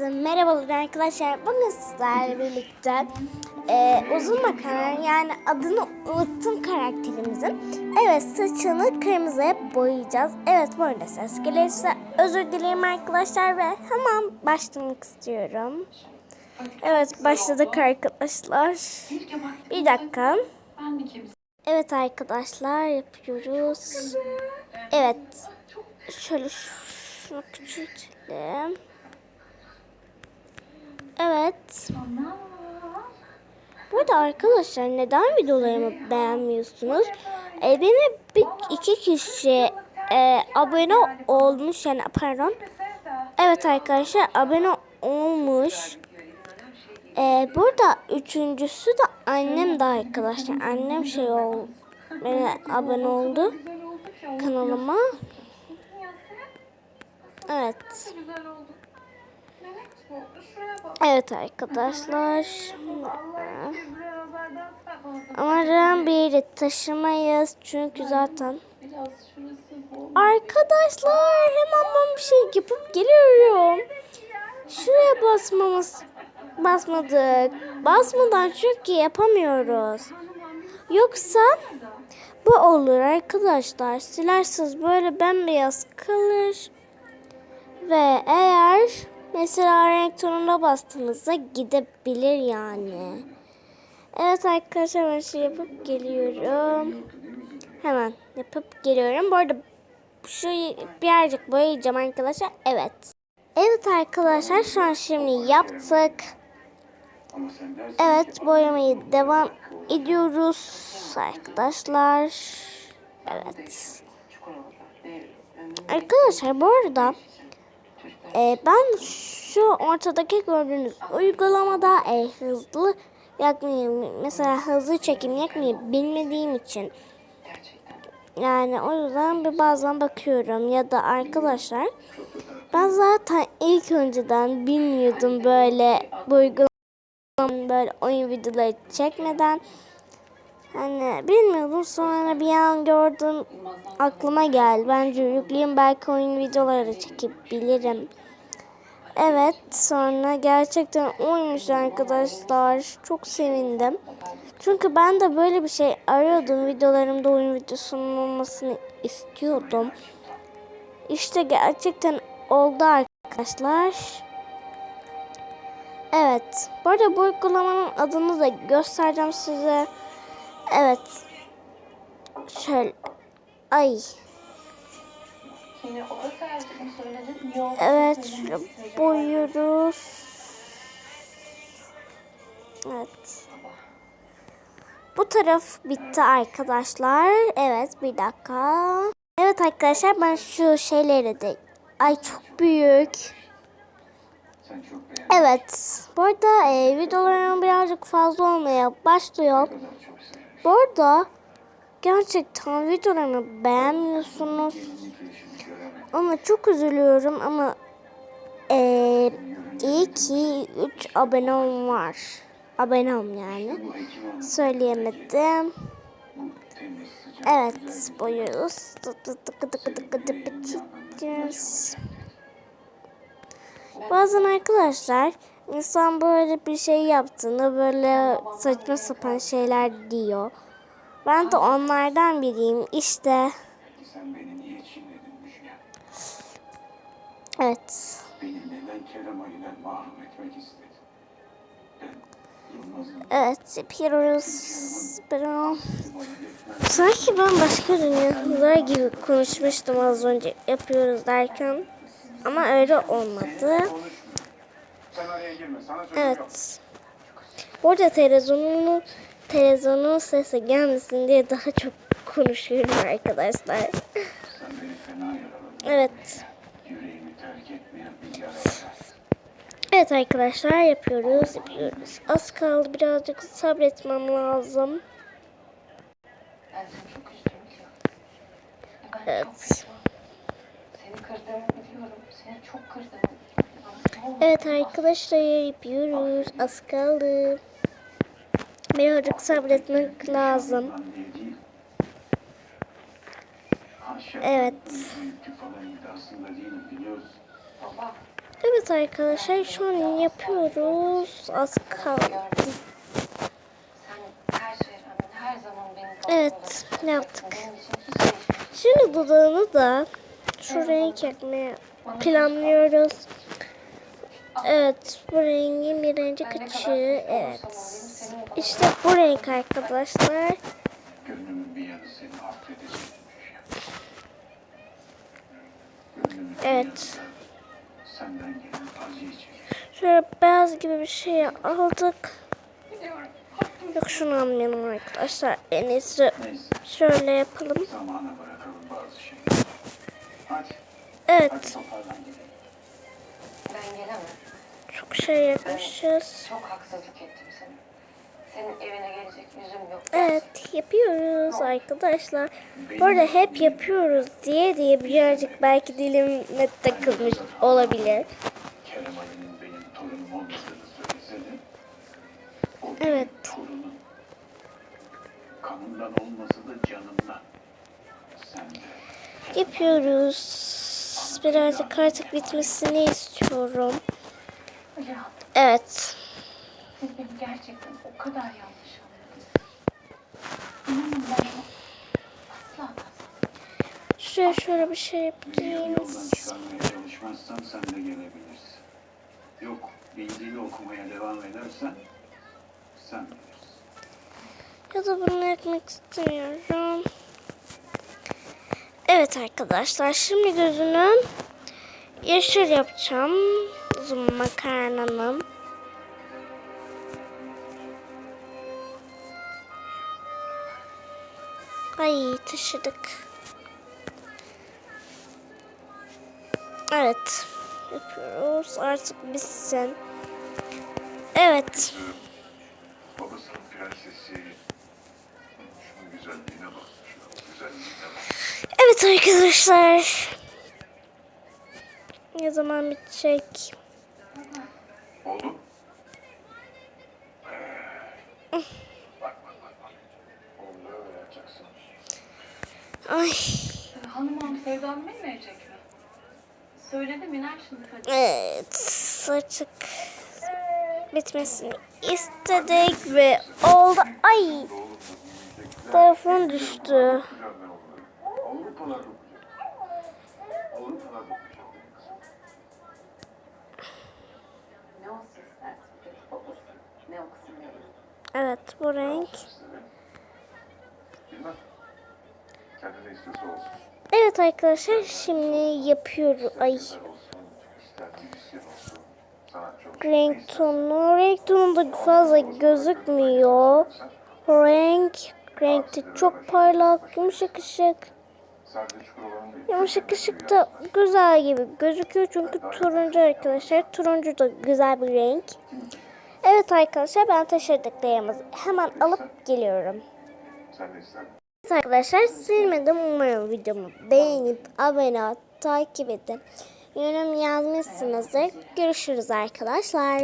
Merhabalar arkadaşlar. Bugün sizlerle birlikte e, uzun makarna yani adını unuttum karakterimizin. Evet saçını kırmızıya boyayacağız. Evet bu arada ses gelirse özür dilerim arkadaşlar ve hemen başlamak istiyorum. Evet başladık arkadaşlar. Bir dakika. Evet arkadaşlar yapıyoruz. Evet. Şöyle şunu küçültelim. Evet. Bu arada arkadaşlar neden videolarımı beğenmiyorsunuz? E, beni bir iki kişi e, abone olmuş yani pardon. Evet arkadaşlar abone olmuş. E, burada üçüncüsü de annem de arkadaşlar. Annem şey ol, beni abone oldu kanalıma. Evet. Güzel oldu. Melek bu. Şuraya bak. Evet arkadaşlar. Umarım bir taşımayız çünkü zaten. Arkadaşlar hemen ben bir şey yapıp geliyorum. Şuraya basmamız basmadık. Basmadan çünkü yapamıyoruz. Yoksa bu olur arkadaşlar. Silersiz böyle bembeyaz kalır. Ve eğer mesela renk tonuna bastığınızda gidebilir yani. Evet arkadaşlar ben şey yapıp geliyorum. Hemen yapıp geliyorum. Bu arada şu birazcık boyayacağım arkadaşlar. Evet. Evet arkadaşlar şu an şimdi yaptık. Evet boyamayı devam ediyoruz arkadaşlar. Evet. Arkadaşlar bu arada e, ben şu ortadaki gördüğünüz uygulamada e, hızlı yakmayı mesela hızlı çekim yakmayı bilmediğim için yani o yüzden bir bazen bakıyorum ya da arkadaşlar ben zaten ilk önceden bilmiyordum böyle bu uygulamanın böyle oyun videoları çekmeden hani bilmiyordum sonra bir an gördüm aklıma geldi bence yükleyeyim belki oyun videoları çekebilirim. Evet sonra gerçekten oymuş arkadaşlar çok sevindim. Çünkü ben de böyle bir şey arıyordum. Videolarımda oyun videosunun olmasını istiyordum. İşte gerçekten oldu arkadaşlar. Evet. Bu arada bu uygulamanın adını da göstereceğim size. Evet. Şöyle. Ay. Evet. Şöyle boyuyoruz. Evet. Bu taraf bitti arkadaşlar. Evet bir dakika. Evet arkadaşlar ben şu şeyleri de... Ay çok büyük. Evet. Bu arada e, videolarım birazcık fazla olmaya başlıyor. Bu arada gerçekten videolarımı beğenmiyorsunuz. Ama çok üzülüyorum ama e, iyi ki 3 abonem var. Abonem yani. Söyleyemedim. Evet, boyuyoruz. Bazen arkadaşlar insan böyle bir şey yaptığında böyle saçma sapan şeyler diyor. Ben de onlardan biriyim. İşte evet. Evet yapıyoruz. Ben... Sanki ben başka dünyalar gibi konuşmuştum az önce yapıyoruz derken. Ama öyle olmadı. Sen araya girme. Sana söylüyorum. Evet. Bu arada televizyonun, televizyonun sesi gelmesin diye daha çok konuşuyorum arkadaşlar. Sen beni fena yaraladın. Evet. Yüreğimi terk etmeyen bir yara var. Evet arkadaşlar yapıyoruz yapıyoruz. Az kaldı birazcık sabretmem lazım. Evet. Seni kırdığımı biliyorum. Seni çok kırdım. Ne? Evet arkadaşlar yapıyoruz. Az kaldı. Birazcık sabretmek lazım. Evet. Evet arkadaşlar şu an yapıyoruz. Az kaldı. Evet, karşımda yaptık. Şimdi dudağını da şu renk yapmaya planlıyoruz. Evet bu rengin kadar küçüğü. suçlu Evet. İşte bu renk arkadaşlar. Bir bir Evet. Şöyle beyaz gibi bir şey aldık. Yok şunu almayalım arkadaşlar. En iyisi şöyle yapalım. zamana bırakalım bazı şeyleri. Hadi. Hadi Evet. Ben gelemem. Çok şey yapmışız. Çok haksızlık ettim sana. Senin evine gelecek yüzüm yok. Evet yapıyoruz arkadaşlar. Bu arada hep yapıyoruz diye diye birazcık belki dilime takılmış olabilir. Evet. torunum. Yapıyoruz. Birazcık artık bitmesini istiyorum. Ya Evet. siz beni gerçekten o kadar yanlış anladınız. Asla asla. Şuraya şöyle bir şey yapayım. çalışmazsan sen de gelebilirsin. Yok, bildiğini okumaya devam edersen sen bilirsin. Ya da bunu yapmak istemiyorum. Evet arkadaşlar şimdi gözünü yeşil yapacağım. Uzun makarnanın. Ay taşıdık. Evet. Yapıyoruz. Artık bitsin. Evet. Babasının prensesi. Şunun güzelliğine bak. Evet arkadaşlar. Ne zaman bitecek? Oğlum. Ay. Hanım ağam sevdamı bilmeyecek mi? Söyledim iner şimdi hadi. Evet. Artık bitmesini istedik ve oldu. Ay. Telefon düştü. Evet bu renk. Evet arkadaşlar şimdi yapıyorum. Ay. Renk tonu. Renk tonu da fazla gözükmüyor. Renk. Renk de çok parlak. Yumuşak ışık. Yumuşak ışık da güzel gibi gözüküyor çünkü turuncu arkadaşlar. Turuncu da güzel bir renk. Evet arkadaşlar ben taşıdıklarımızı hemen alıp geliyorum. Evet arkadaşlar silmedim umarım videomu beğenip abone ol, takip edin. Yorum yazmışsınızdır. Görüşürüz arkadaşlar.